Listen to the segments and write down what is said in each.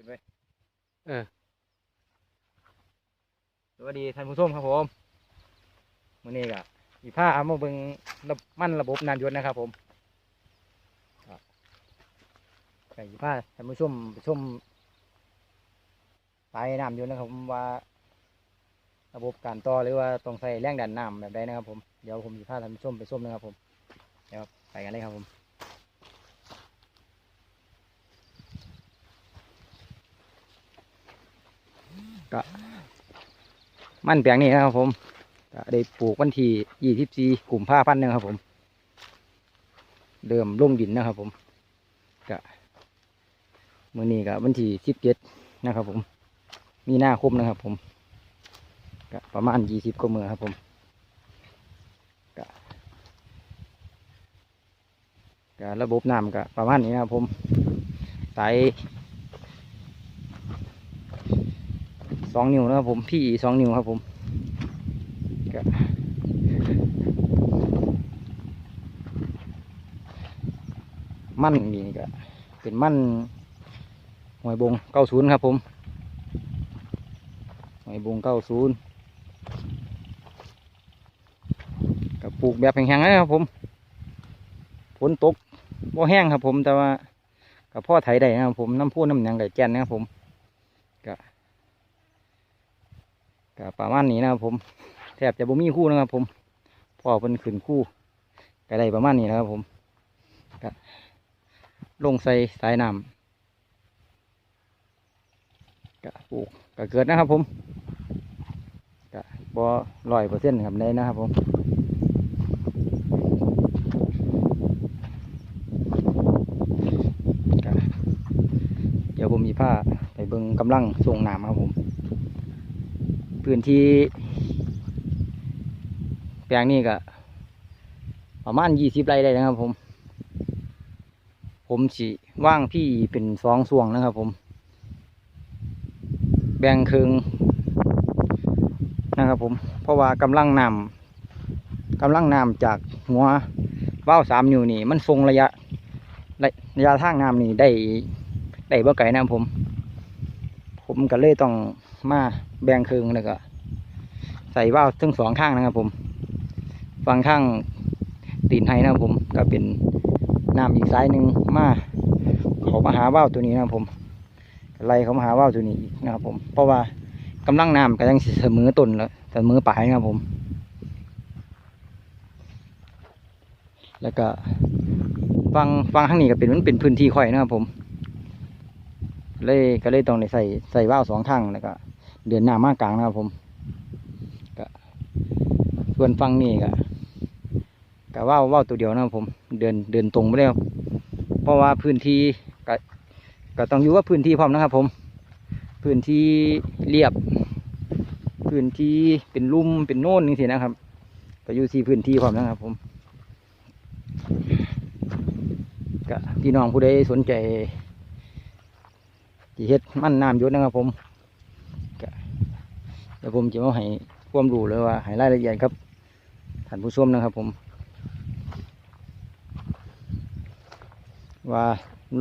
ขึ้นไปเออ สวัสดีท่านผู้ชมครับผมวันนี้ก็อีผ้าเอามาเบิ่งระบบมันระบบน้ำยศนะครับ ผมครับก็อีผ้าท่านผู้ชมไปชมสายน้ำยศนะครับผมว่า ระบบการต่อหรือว่าต้องใส่แรงดันน้ำแบบใดนะครับ ผมเดี๋ยวผมจะพาท่านผู้ชมไปชมนะครับ ผมเดี๋ยวไปกันเลยครับผม ก็มันแปลงนี้นะครับผมก็ได้ปลูกวันที่ยี่สิบสี่กลุ่มผ้าพันธ์นะครับผม เดิมลงดินนะครับผมก็มื่อนี้ก็วันที่สิบเจ็ดนะครับ ผม มีหน้าคมนะครับ ผมก็ประมาณยี่สิบกว่ามือครับผมก็ก็ระบบน้ำก็ประมาณนี้นะครับผมสาย สองนิ้วนะครับผมพี่สองนิ้วครับผมมันนี่ก็เป็นมันหอยบงเก้าศูนย์ครับผมหอยบงเก้าศูนย์ก็ปลูกแบบแห้งๆเลยครับผมฝนตกบ่แห้งครับผมแต่ว่ากับพ่อไถได้นะครับผมน้ำพุน้ำหยังไก่แก่นนะครับผม ก็ ประมาณนี้นะครับ ผมแทบจะบ่มีคู่นะครับ ผมพ่อเพิ่นขึ้นคู่ก็ได้ประมาณนี้นะครับ ผมก็ลงใส่สายน้ำก็ปลูกก็เกิดนะครับ ผมก็บ่ร้อยเปอร์เซ็นต์ครับได้นะครับ ผมเดี๋ยวผมมีผ้าไปเบิ่งกำลังส่งน้ำครับผม พื้นที่ แปลงนี้ก็ประมาณยี่สิบไร่ได้นะครับ ผม ผมสิว่างพี่เป็นสองส่วงนะครับ ผม แบ่งครึ่งนะครับ ผม เพราะว่ากำลังนำกำลังนำจากหัวว่าวสามนิ้วนี่มันทรงระยะระยะทางน้ำนี่ได้ได้บ่ไกลนะครับผม ผมก็เลยต้องมาแบ่งครึ่งแล้วก็ ใส่ว่าวทั้งสองข้างนะครับผมฝั่งข้างตีนไห้นะครับผมก็เป็นน้ำอีกสายหนึ่งมาเขามาหาว่าวตัวนี้นะครับผมไล่เขามาหาว่าวตัวนี้อีกนะครับผมเพราะว่ากำลังน้ำก็ยังเสมอต้นแล้วเสมอปลายนะครับผม แล้วก็ฟังฟังข้างนี้ก็เป็นมันเป็นพื้นที่ค่อยนะครับผม เลยก็เลยต้องได้ใส่ใส่ว่าวสองข้างแล้วก็เดือนหน้ามากกลางนะครับผม ส่วนฟังนี่ก็ก็ว่าวว่าวตัวเดียวนะครับผม เดินเดินตรงไปแล้วเพราะว่าพื้นที่ก็ก็ต้องอยู่ว่าพื้นที่พร้อมนะครับผม พื้นที่เรียบ พื้นที่เป็นลุ่มเป็นโน่นนี่สินะครับ ก็อยู่ที่พื้นที่พร้อมนะครับผมก็พี่น้องผู้ใดสนใจที่เฮ็ดมันน้ำยศนะครับผมเดี๋ยวผมจะมาให้ความรู้เลยว่าให้รายละเอียดครับ ท่านผู้ชมนะครับผม ว่า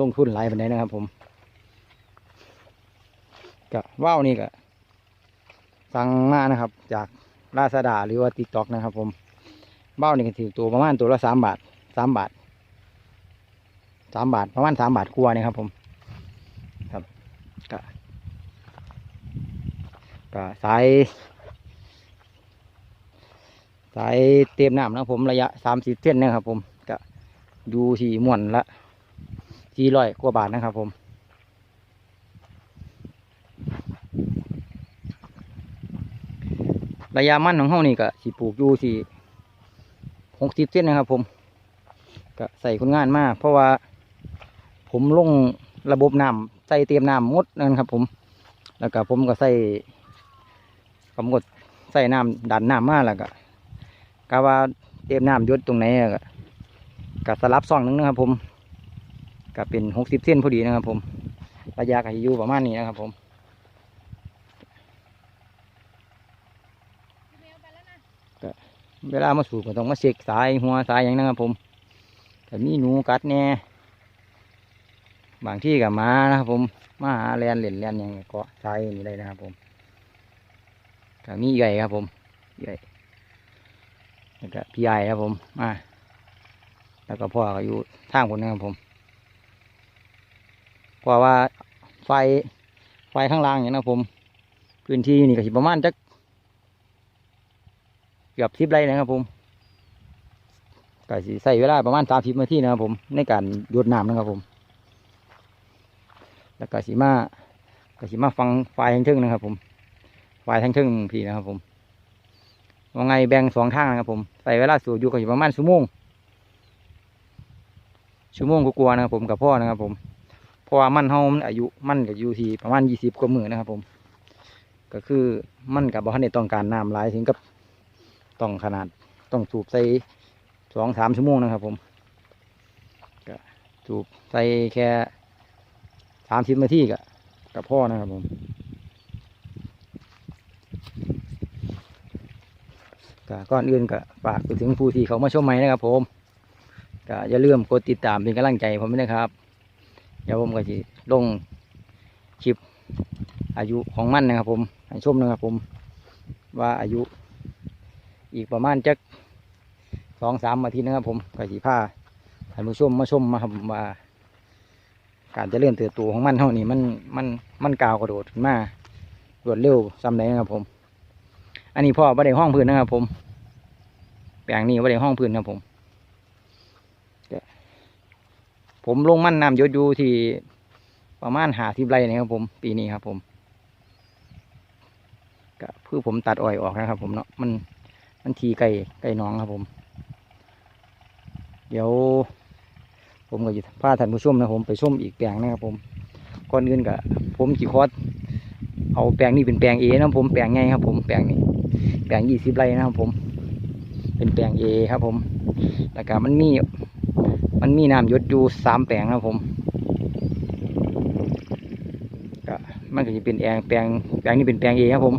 ลงทุนหลายปานใดนะครับผมกับว่าวนี่ก็สั่งมานะครับ จากลาซาดาหรือว่าติ๊กต็อกนะครับ ผมว่าวนี่ก็ถือตัวประมาณตัวละสามบาทสามบาทสามบาทประมาณสามบาทกว่านี่ครับ ผม ครับก็ก็สาย สายเต็มน้ำนะผมระยะสามสิบเส้นนะครับผมก็อยู่ที่ม่วนละสี่ร้อยกว่าบาทนะครับผมระยะมันของเฮานี่ก็สิปลูกอยู่ที่หกสิบเส้นนะครับผมก็ใส่คนงานมากเพราะว่า ผมลงระบบน้ำใส่เตรียมน้ำหมดนะครับ ผม แล้วก็ผมก็ใส่ผมกดใส่น้ำดันน้ำมากแล้วก็ กะว่าเตรียมน้ำยศตรงไหนก็ก็สลับซองหนึงนะครับผมก็เป็นหกสิบเส้นพอดีนะครับ ผม ระยะก็สิอยู่ประมาณนี้นะครับ ผมเวลามาสูบก็ต้องมาเช็คสายหัวสายอย่างนะครับผมก็มีหนูกัดแน่บางที่กับมานะครับผมมาหาแลนเหรียญแลนหยังเกาะทรายนี่ได้นะครับผมก็มีใหญ่ครับผมใหญ่ แล้วก็พี่ใหญ่ครับผมมาแล้วก็พ่อก็อยู่ทางคนนะครับผมเพราะว่าไฟไฟข้างล่างเนี่ยนะครับผมพื้นที่นี่ก็สิประมาณจักเกือบสิบไรนะครับผมก็สิใส่เวลาประมาณสามสิบนาทีนะครับผมในการหยดน้ำนะครับผม แล้วก็สีมาก็สีมาฟังไฟทั้งทึ่งนะครับผมไฟทั้งทึ่งพี่นะครับผม ว่าไงแบ่งสองทางนะครับผมใส่เวลาสูบอยู่ก็อยู่ประมาณชั่วโมงชั่วโมงกลัวๆนะครับผมกับพ่อนะครับ ผมเพราะว่ามันเฮามันอายุมันก็อยู่ที่ประมาณยี่สิบกว่ามือนะครับ ผม ก็คือมันกับบ่ทันได้ต้องการน้ำหลายถึงกับต้องขนาดต้องสูบใส่สองสามชั่วโมงนะครับ ผมก็สูบใส่แค่สามสิบนาทีกับกับพ่อนะครับผม ก็ก่อนอื่นก็ฝากไปถึงผู้ที่เขามาชมใหม่นะครับ ผมก็อย่าลืมกดติดตามเป็นกำลังใจผมด้วยนะครับเดี๋ยวผมก็จะลงคลิปอายุของมันนะครับ ผมให้ชมนะครับ ผมว่าอายุอีกประมาณจักสองสามอาทิตย์นะครับ ผมก็สีผ้าท่านผู้ชมมาชมมาครับว่า การจะเลื่อนเติบโตของมันเท่านี้มันมันมันกาวกระโดดขึ้นมารวดเร็วซ้ำไหนนะครับผม อันนี้พ่อไม่ได้ห้องพื้นนะครับผมแปลงนี้ไม่ได้ห้องพื้นครับผม ผมลงมั่นน้ำยศอยู่ที่ประมาณหาทิบไรนะครับผม ปีนี้ครับผมก็เพื่อผมตัดอ้อยออกนะครับผมเนาะมันมันทีไก่ไก่น้องครับผม เดี๋ยว ผมก็จะพาท่านผู้ชมนะผมไปชมอีกแปลงนะครับผมก่อนอื่นก็ผมจีคอสเอาแปลงนี้เป็นแปลงเอนะครับผมแปลงไงครับผมแปลงนี้ แปลงยี่สิบไร่นะครับผม เป็นแปลงเอครับผมแล้วก็มันมีมันมีน้ำยดอยู่สามแปลงครับผมก็มันก็จะเป็นแปลงแปลงแปลงนี้เป็นแปลงเอครับผม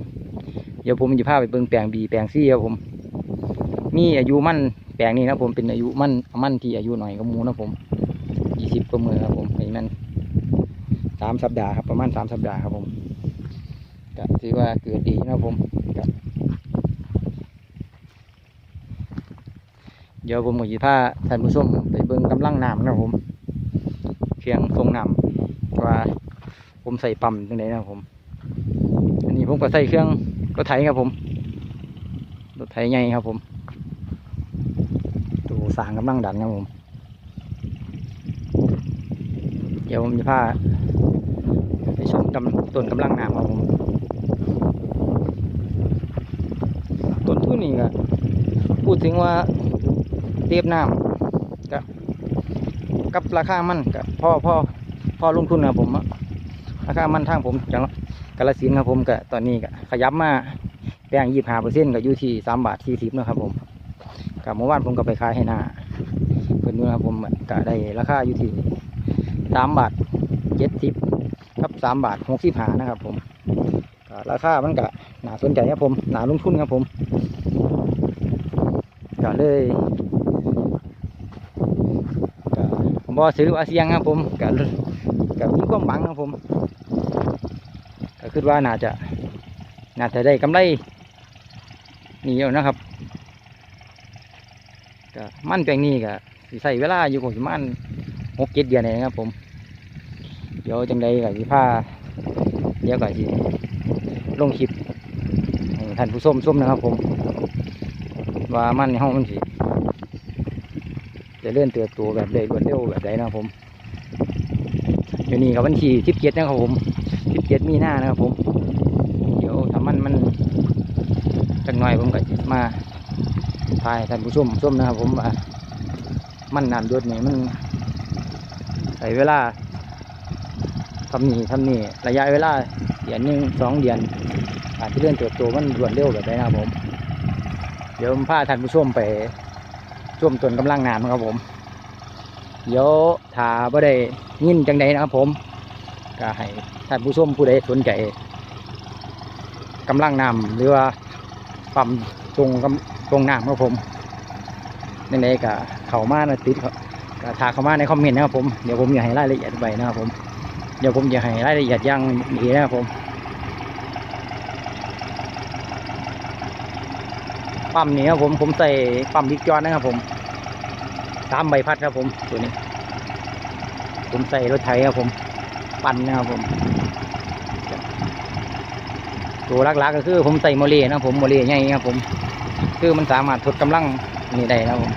เดี๋ยวผมจะพาไปเบิ่งแปลงบีแปลงซีครับผม มีอายุมั่นแปลงนี้นะครับผมเป็นอายุมั่นมั่นที่อายุหน่อยก็มูนะครับผมยี่สิบกว่ามือครับผมเป็นมันสามสัปดาห์ครับประมาณสามสัปดาห์ครับผมก็ถือว่าเกิดดีนะครับผมก็ เดี๋ยวผมกับยีผ้าท่านผู้ชมไปเบิ่งกำลังน้ำนะครับผมเครื่องทรงน้ำว่าผมใส่ปั๊มตรงไหนนะครับผม อันนี้ผมก็ใส่เครื่องรถไถครับผมรถไถใหญ่ครับผมตัวสางกำลังดันครับผม เดี๋ยวผมจะพาไปชมกำต้นกำลังน้ำครับผมต้นทุนนี่ก็พูดถึงว่า เรียบน้ำกับกับราคามันกับพ่อพ่อพ่อลงทุนนะครับผมราคามันทางผมจังกาลสินครับผมก็ตอนนี้ก็ขยับมาแปลงยี่ห้าเปอร์เซ็นต์ก็อยู่ที่สามบาทสี่สิบนะครับผมกับเมื่อวานผมก็ไปขายให้หน้าเพื่อนดูนครับผมก็ได้ราคาอยู่ที่สามบาทเจ็ดสิบกับสามบาทหกสิบหานะครับผมก็ราคามันก็น่าสนใจครับผมหนาลงทุนครับผมก็เลยก็ บอซื้อว่าเสียงครับผมก็ก็มีความหวังครับผม ก็คิดว่าน่าจะน่าจะได้กำไรนี่เอานะครับก็มั่นแปลงนี้ก็ใส่เวลาอยู่กับประมาณหกเจ็ดเดือนเองครับ ผม เดี๋ยวจังใดกับสิพาเดี๋ยวก็สิลงคลิปท่านผู้ชมชมนะครับ ผม ว่ามันในห้องมันสิ จะเลื่อนเติบโตแบบใดรวดเร็วแบบใดนะครับผมเดี๋ยวนี้กับวันที่สิบเจ็ดนะครับผมสิบเจ็ดมีหน้านะครับผม เดี๋ยวถ้ามันมันจักหน่อยผมก็มาพายท่านผู้ชมชมนะครับ ผมว่ามันน้ำยศเนี่ยมันใช้เวลาทำนี่ทำนี่ระยะเวลาเดือนหนึ่งสองเดือนอาจจะเลื่อนเติบโตมันรวดเร็วแบบนี้นะครับผม เดี๋ยวผมพาท่านผู้ชมไป ช่วมต้นกำลังงานครับผมเดี๋ยวถ้าบ่ได้ยินจังใดนะครับผมก็ให้ท่านผู้ชมผู้ใดสนใจกำลังน้ำหรือว่าปั๊มตรงตรงน้ำครับผมในๆก็เข้ามานะติดก็ถาเข้ามาในคอมเมนต์นะครับผมเดี๋ยวผมจะให้รายละเอียดไปนะครับผมเดี๋ยวผมจะให้รายละเอียดย่างดีนะครับผม ปั๊มนี้ครับผมผมใส่ปั๊มบิ๊กจอนนะครับผมสามใบพัดครับผมตัวนี้ ผมใส่รถไถครับผม ปั่นนะครับผม ตัวลักๆก็คือ ผมใส่โมเลนะครับผมโมเลใหญ่ครับผม คือมันสามารถทดกำลังนี่ได้นะครับผม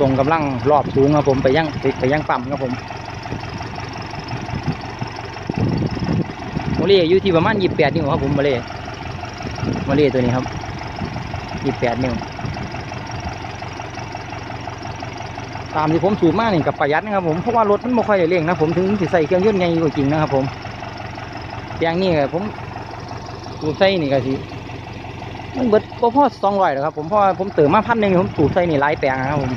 ส่งกำลังรอบสูงครับผมไปยังไปไปยังปั๊มครับผมโมเลอยู่ที่ประมาณยี่สิบแปดนิ้วครับผมโมเลโมเลตัวนี้ครับ ยี่สิบแปดนิ้วตามที่ผมสูบมากนี่กับประหยัดนะครับผมเพราะว่ารถมันไม่ค่อยได้เร่งนะผมถึงสิใส่เครื่องยนต์ใหญ่กว่าจริงนะครับผมอย่างนี้ผมสูบใส่นี่ก็สิมันเบิดบ่พอสองร้อยหรอกครับผมเพราะผมเติมมาพันหนึ่งผมสูบใส่นี่หลายแปลงนะครับผม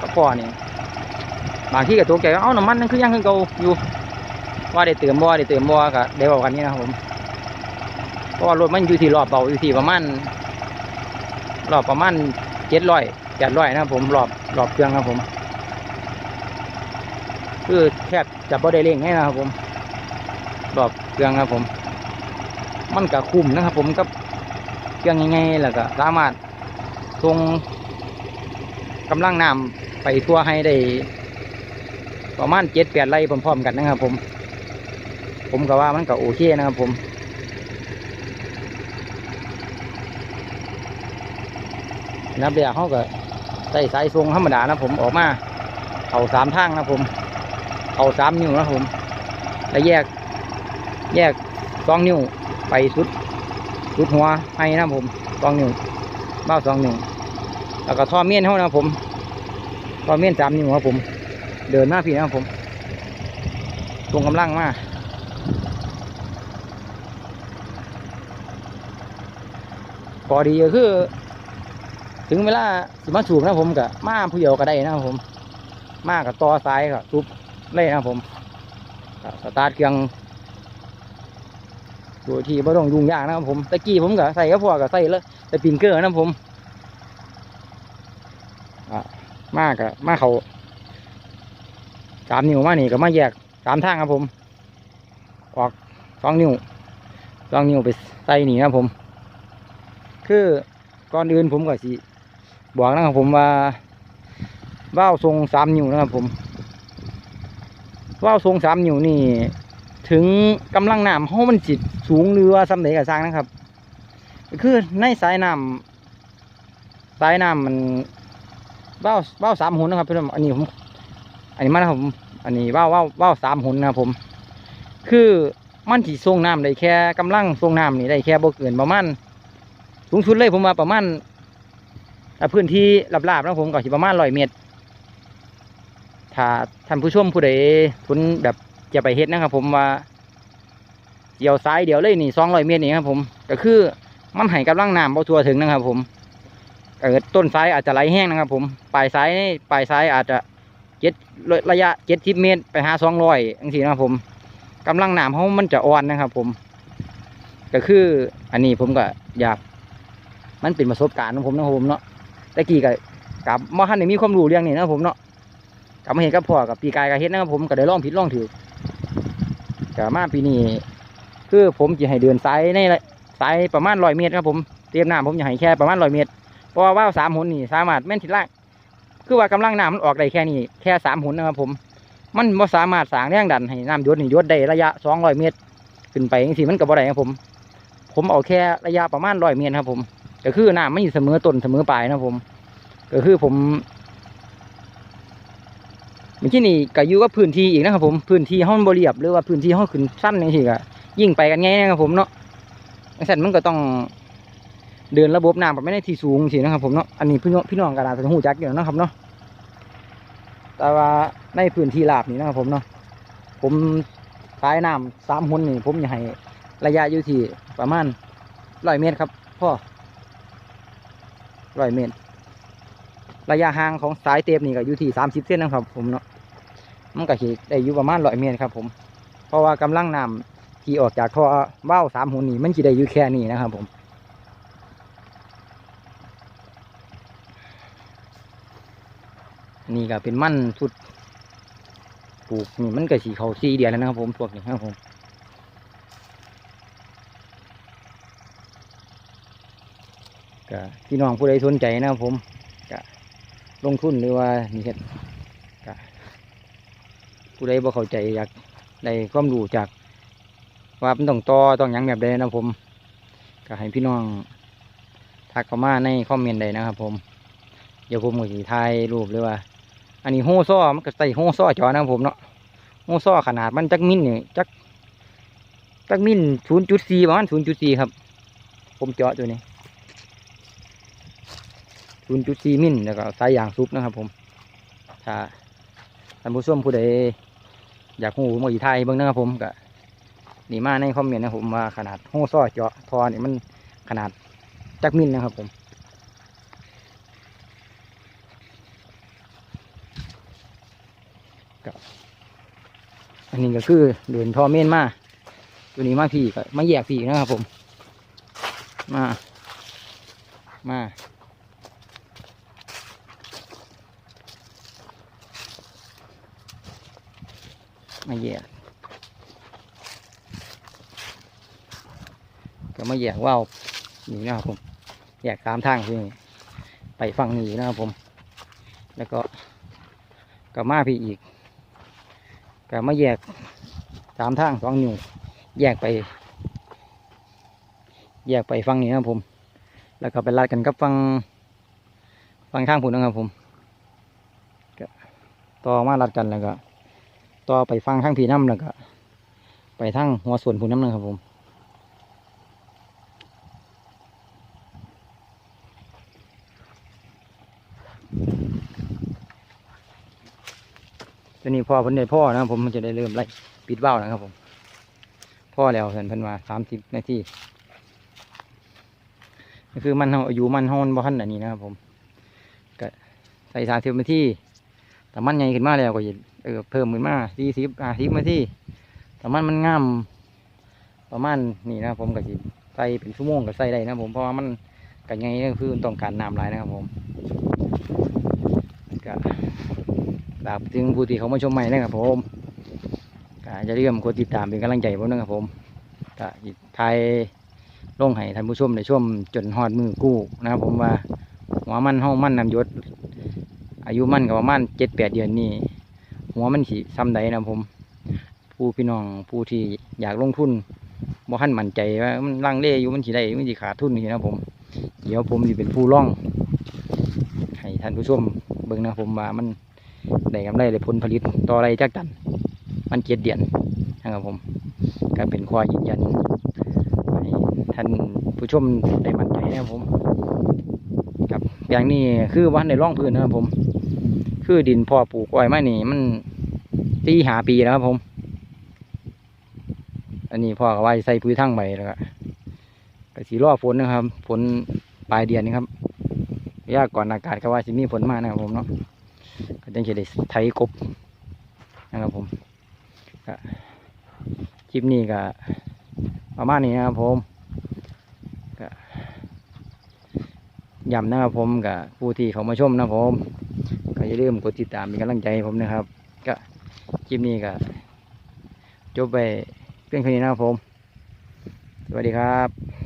ก็พอนี่บางที่กับตัวแกก็เอาน้ำมันนั่นคือยังคือเก่าอยู่ ว่าได้เติมบ่ได้เติมบ่ก็ได้บอกกันนี่นะครับผมเพราะว่ารถมันอยู่ที่รอบเบาอยู่ที่ประมาณ รอบประมาณเจ็ดร้อยแปดร้อยนะครับผมรอบรอบเครื่องครับผม คือแทบจะบ่ได้เร่งให้นะครับผมรอบเครื่องครับผม มันก็คุ้มนะครับ ผมกับเครื่องง่ายๆแล้วก็สามารถส่งกำลังน้ำไปทั่วให้ได้ ประมาณเจ็ดแปดไร่พร้อมๆกันนะครับผม ผมก็ว่ามันก็โอเคนะครับผม นับเดียวเขาก็ใส่สายทรงธรรมดานะผมออกมาเอาสามทางนะผมเอาสามนิ้วนะผม แล้วแยก แยกสองนิ้วไปสุดสุดหัวให้นะผมสองนิ้วเบ้าสองนิ้วแล้วก็ท่อเมียนเขานะผมท่อเมียนสามนิ้วครับผม เดินมาพี่นะผมตรงกำลังมากพอดีก็คือ ถึงเวลาสิมาสูบนะผมกับมาผู้เดียวก็ได้นะครับผม มากับต่อสายกับทุบเล่นะครับผมสตาร์ทเครื่องโดยที่ไม่ต้องยุ่งยากนะครับผมตะกี้ผมก็ใส่ก็พอก็ใส่แล้วแต่ปิงเกอร์นะครับผมมากอะมาเขาสามนิ้วมานี่ก็มาแยกสามทางครับผมออกสองนิ้วสองนิ้วไปใส่นี่นะครับผม คือก่อนอื่นผมก็สิ บอกนะครับผมว่าว่าวทรงสามนิ้วนะครับผมว่าวทรงสามนิ้วนี่ ถึงกำลังน้ำเขามันจิตสูงหรือว่าสำเร็จกับสร้างนะครับ คือในสายน้ำสายน้ำมันเบ้าเบ้าวสามหุนนะครับพี่น้องอันนี้ผมอันนี้มันนะครับผมอันนี้เบ้าเบ้าเบ้าสามหุนนะครับผม คือมันจีทรงน้ำได้แค่กำลังทรงน้ำนี่ได้แค่บ่เกินประมาณสูงสุดเลยผมว่าประมาณ ถ้าพื้นที่ราบๆนะผมก็สิประมาณร้อยเมตร ถ้าท่านผู้ชมผู้ใดทุนแบบจะไปเฮ็ดนะครับ ผมว่าเดี่ยวซ้ายเดี่ยวเลยนี่สองร้อยเมตรนี่ครับผม ก็คือมันให้กำลังน้ำบ่ทั่วถึงนะครับ ผมเออต้นซ้ายอาจจะไหลแห้งนะครับ ผมปลายซ้ายนี่ปลายซ้ายอาจจะเจ็ดระยะเจ็ดสิบเมตร ไปหาสองร้อยจังซี่นะครับผมกำลังน้ำเขามันจะอ่อนนะครับ ผม ก็คืออันนี้ผมก็อยากมันเป็นประสบการณ์ของผมนะครับผมเนาะ ตะกี้กับกับมาท่านได้มีความรู้เรื่องนี้นะผมเนาะกับมาเห็นกับพ่อกับปีกายกับเฮ็ดนะครับผมก็ได้ลองผิดลองถือก็มาปีนี้คือผมจะให้เดินสายในสายประมาณร้อยเมตรครับผมเตรียมน้ำผมจะให้แค่ประมาณร้อยเมตรเพราะว่าวสามหุนนี่สามารถแม่นทิศล่างคือว่ากำลังน้ำมันออกได้แค่นี้แค่สามหุนนะครับผมมันไม่สามารถสางแรงดันให้น้ำยดนี่ยดได้ระยะสองร้อยเมตร ขึ้นไปอย่างที่มันกับอะไรครับผม ผมเอาแค่ระยะประมาณร้อยเมตรครับผม ก็คือน้ำไม่เสมอต้นเสมอปลายนะผม ก็คือผมมีที่นี่ก็อยู่กับพื้นที่อีกนะครับผมพื้นที่ห้องบริยบหรือว่าพื้นที่ห้องขึ้นสั้นอย่างที่ก็ยิ่งไปกันง่ายนะครับผมเนาะดังนั้นมันก็ต้องเดินระบบน้ำไปไม่ได้ที่สูงสินะครับผมเนาะอันนี้พี่น้องพี่น้องกระดาษหูจักอยู่นะครับเนาะแต่ว่าในพื้นที่ราบนี่นะครับผมเนาะผมสายน้ำสามหุนนี่ผมอยากให้ระยะอยู่ที่ประมาณร้อยเมตรครับพ่อ ร้อยเมตร ระยะห่างของสายเตปนี่ก็อยู่ที่สามสิบเส้นนะครับ ผมเนาะมันก็สิได้อยู่ประมาณร้อยเมตรครับ ผม เพราะว่ากำลังน้ำที่ออกจากท่อว่าสามหุนนี่มันจะได้อยู่แค่นี้นะครับ ผมนี่ก็เป็นมั่นพุดปลูกนี่มันก็สีเขาสีเดือนแล้วนะครับผมพวกนี้ครับผม ก็พี่น้องผู้ใดสนใจนะครับผมก็ลงทุนหรือว่านี่เห็ดก็ผู้ใดบ่เข้าใจอยากได้ความรู้จาก ว่ามันต้องต่อต้องยังแบบใดนะผม ก็ให้พี่น้องทักเข้ามาในคอมเมนต์ใดนะครับ ผมเดี๋ยวผมก็สิถ่ายรูปเลยว่า อันนี้โฮซ้อมันก็ใส่โฮซ้อจอนะครับผมเนาะโฮซ้อขนาดมันจักมิลนี่จักจักมิลศูนย์จุดสี่ประมาณศูนย์จุดสี่ครับ ผมเจาะตัวนี้ ศูนย์จุดสี่มิลแล้วก็สายยางซุปนะครับ ผมถ้าท่านผู้ชมผู้ใดอยากหูผมก็สิถ่ายให้เบิ่งนะครับผมก็นี่มาในคอมเมนต์นะผมว่าขนาดโฮซ้อเจาะทอนี่มันขนาดจักมิลนะครับผมอันนี้ก็คือเดินทอเมนมาตัวนี้มาพี่ก็มาแยกพี่นะครับผม มา มา มาแยก ก็มาแยกว่าวนี่นะครับผมแยกสามทางคือไปฝั่งนี้นะครับผม แล้วก็ก็มาพี่อีกก็มาแยกสามทางสองนิ้วแยกไป แยกไปฟังนี้นะครับผม แล้วก็ไปลัดกันกับฟังฟังข้างผุนนะครับผมก็ต่อมาลัดกันแล้วก็ ต่อไปฟังข้งผีน้ำแล้วก็ไปทั้งหัวส่วนผุนน้ำนะครับผมตัวนี้พ่อเพิ่นได้พ่อนะครับผมมันจะได้เริ่มไล่ปิดเบ้าแล้วครับผม พ่อแล้วเพิ่นเพิ่นมาสามสิบนาทีก็คือมันเฮาอายุมันเฮามันบ่ทันอันนี้นะครับผมก็ใส่สามสิบนาทีแต่มันใหญ่ขึ้นมาแล้วก็จะ เออเพิ่มขึ้นมาสี่สิบห้าสิบนาทีแต่มันมันงามประมาณนี้นะผมก็สิใส่เป็นชั่วโมงก็ใส่ได้นะผมเพราะว่ามันก็ไงก็คือต้องการน้ำหลายนะครับผมก็ฝากถึงผู้ที่เขามาชมใหม่นะครับผมก็จะเริ่มกดติดตามเป็นกำลังใจผมนะครับผมก็สิทยลงให้ท่านผู้ชมได้ชมจนฮอดมือกู้นะครับผมว่าหัวมันห้องมันนำยศอายุมันก็ประมาณเจ็ดแปดเดือนนี่ หัวมันสีซ้ำใดนะผม ผู้พี่น้องผู้ที่อยากลงทุนบ่ทันมั่นใจว่ามันลังเลอยู่มันสีได้มันสีขาดทุนนี่นะผม เดี๋ยวผมจะเป็นผู้ร่อง ให้ท่านผู้ชมเบิ่งนะผมว่ามันได้กำไรได้ผลผลิตต่ออะไรจากตัน มันเจ็ดเดือนนะครับผมก็เป็นข้อยืนยันให้ท่านผู้ชมได้มั่นใจนะครับผมครับอย่างนี้คือวันในร่องพื้นนะครับผม คือดินพ่อปลูกอ้อยมานี่มันตีหาปีแล้วครับผม อันนี้พ่อก็ว่าสิใส่ปุ๋ยทั้งใบแล้วก็ก็สีรอฝนนะครับ ฝนปลายเดือนนี้ครับยากก่อนอากาศก็ว่าสิมีฝนมากนะครับผมเนาะก็จังจะได้ไถกบนะครับผมคลิปนี้ก็ประมาณนี้นะครับผมก็ย้ำนะครับผมกับผู้ที่เขามาชมนะครับผม อย่าลืมกดติดตามเป็นกำลังใจให้ผมนะครับ ก็คลิปนี้ก็จบไปเพียงแค่นี้นะครับผม สวัสดีครับ